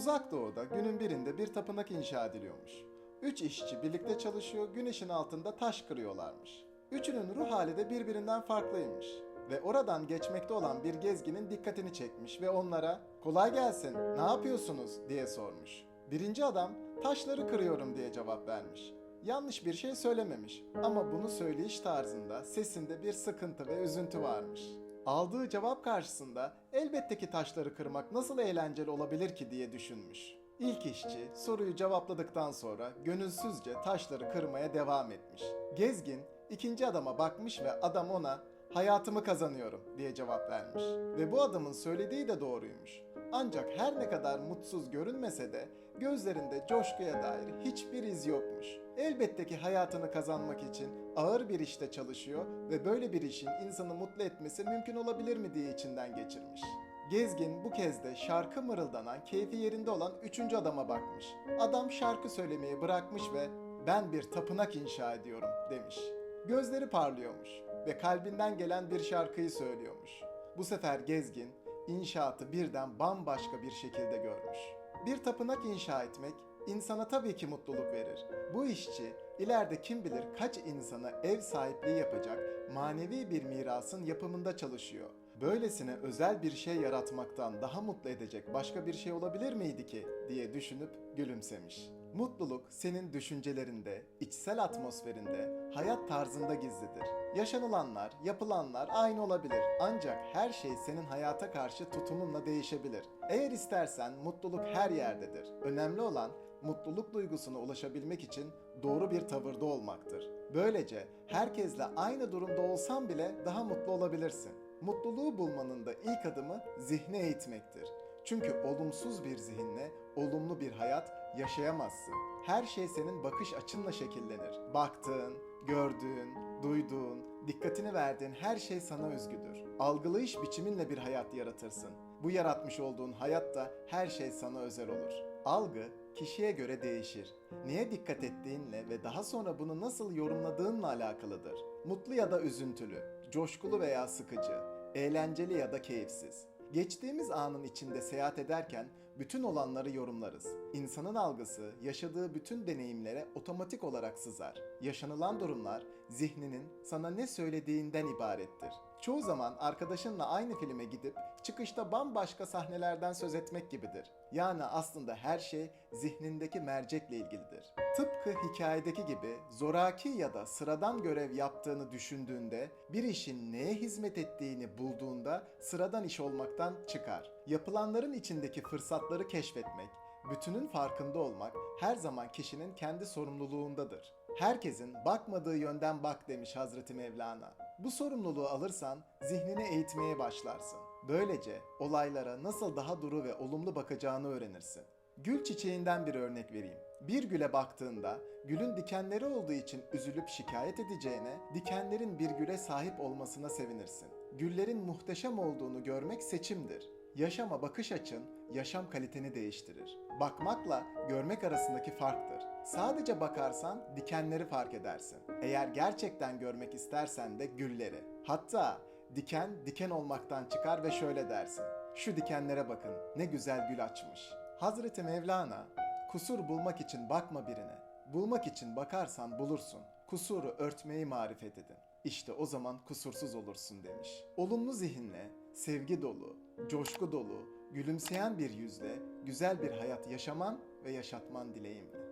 Uzak doğuda günün birinde bir tapınak inşa ediliyormuş. Üç işçi birlikte çalışıyor, güneşin altında taş kırıyorlarmış. Üçünün ruh hali de birbirinden farklıymış. Ve oradan geçmekte olan bir gezginin dikkatini çekmiş ve onlara kolay gelsin ne yapıyorsunuz diye sormuş. Birinci adam taşları kırıyorum diye cevap vermiş. Yanlış bir şey söylememiş ama bunu söyleyiş tarzında sesinde bir sıkıntı ve üzüntü varmış. Aldığı cevap karşısında elbette ki taşları kırmak nasıl eğlenceli olabilir ki diye düşünmüş. İlk işçi soruyu cevapladıktan sonra gönülsüzce taşları kırmaya devam etmiş. Gezgin ikinci adama bakmış ve adam ona hayatımı kazanıyorum diye cevap vermiş. Ve bu adamın söylediği de doğruymuş. Ancak her ne kadar mutsuz görünmese de gözlerinde coşkuya dair hiçbir iz yokmuş. Elbette ki hayatını kazanmak için ağır bir işte çalışıyor ve böyle bir işin insanı mutlu etmesi mümkün olabilir mi diye içinden geçirmiş. Gezgin bu kez de şarkı mırıldanan, keyfi yerinde olan üçüncü adama bakmış. Adam şarkı söylemeyi bırakmış ve ben bir tapınak inşa ediyorum demiş. Gözleri parlıyormuş ve kalbinden gelen bir şarkıyı söylüyormuş. Bu sefer Gezgin inşaatı birden bambaşka bir şekilde görmüş. Bir tapınak inşa etmek insana tabii ki mutluluk verir. Bu işçi ileride kim bilir kaç insana ev sahipliği yapacak manevi bir mirasın yapımında çalışıyor. Böylesine özel bir şey yaratmaktan daha mutlu edecek başka bir şey olabilir miydi ki diye düşünüp gülümsemiş. Mutluluk senin düşüncelerinde, içsel atmosferinde, hayat tarzında gizlidir. Yaşanılanlar, yapılanlar aynı olabilir. Ancak her şey senin hayata karşı tutumunla değişebilir. Eğer istersen mutluluk her yerdedir. Önemli olan mutluluk duygusuna ulaşabilmek için doğru bir tavırda olmaktır. Böylece herkesle aynı durumda olsan bile daha mutlu olabilirsin. Mutluluğu bulmanın da ilk adımı zihni eğitmektir. Çünkü olumsuz bir zihinle olumlu bir hayat yaşayamazsın. Her şey senin bakış açınla şekillenir. Baktığın, gördüğün, duyduğun, dikkatini verdiğin her şey sana özgüdür. Algılayış biçiminle bir hayat yaratırsın. Bu yaratmış olduğun hayatta her şey sana özel olur. Algı kişiye göre değişir. Neye dikkat ettiğinle ve daha sonra bunu nasıl yorumladığınla alakalıdır. Mutlu ya da üzüntülü, coşkulu veya sıkıcı, eğlenceli ya da keyifsiz. Geçtiğimiz anın içinde seyahat ederken bütün olanları yorumlarız. İnsanın algısı yaşadığı bütün deneyimlere otomatik olarak sızar. Yaşanılan durumlar zihninin sana ne söylediğinden ibarettir. Çoğu zaman arkadaşınla aynı filme gidip çıkışta bambaşka sahnelerden söz etmek gibidir. Yani aslında her şey zihnindeki mercekle ilgilidir. Tıpkı hikayedeki gibi zoraki ya da sıradan görev yaptığını düşündüğünde, bir işin neye hizmet ettiğini bulduğunda sıradan iş olmaktan çıkar. Yapılanların içindeki fırsatları keşfetmek, bütünün farkında olmak her zaman kişinin kendi sorumluluğundadır. Herkesin bakmadığı yönden bak demiş Hazreti Mevlana. Bu sorumluluğu alırsan zihnini eğitmeye başlarsın. Böylece olaylara nasıl daha duru ve olumlu bakacağını öğrenirsin. Gül çiçeğinden bir örnek vereyim. Bir güle baktığında gülün dikenleri olduğu için üzülüp şikayet edeceğine dikenlerin bir güle sahip olmasına sevinirsin. Güllerin muhteşem olduğunu görmek seçimdir. Yaşama bakış açın, yaşam kaliteni değiştirir. Bakmakla görmek arasındaki farktır. Sadece bakarsan dikenleri fark edersin. Eğer gerçekten görmek istersen de gülleri. Hatta diken diken olmaktan çıkar ve şöyle dersin. Şu dikenlere bakın, ne güzel gül açmış. Hazreti Mevlana, kusur bulmak için bakma birine. Bulmak için bakarsan bulursun. Kusuru örtmeyi marifet edin. İşte o zaman kusursuz olursun demiş. Olumlu zihinle, sevgi dolu, coşku dolu, gülümseyen bir yüzle güzel bir hayat yaşaman ve yaşatman dileğimle.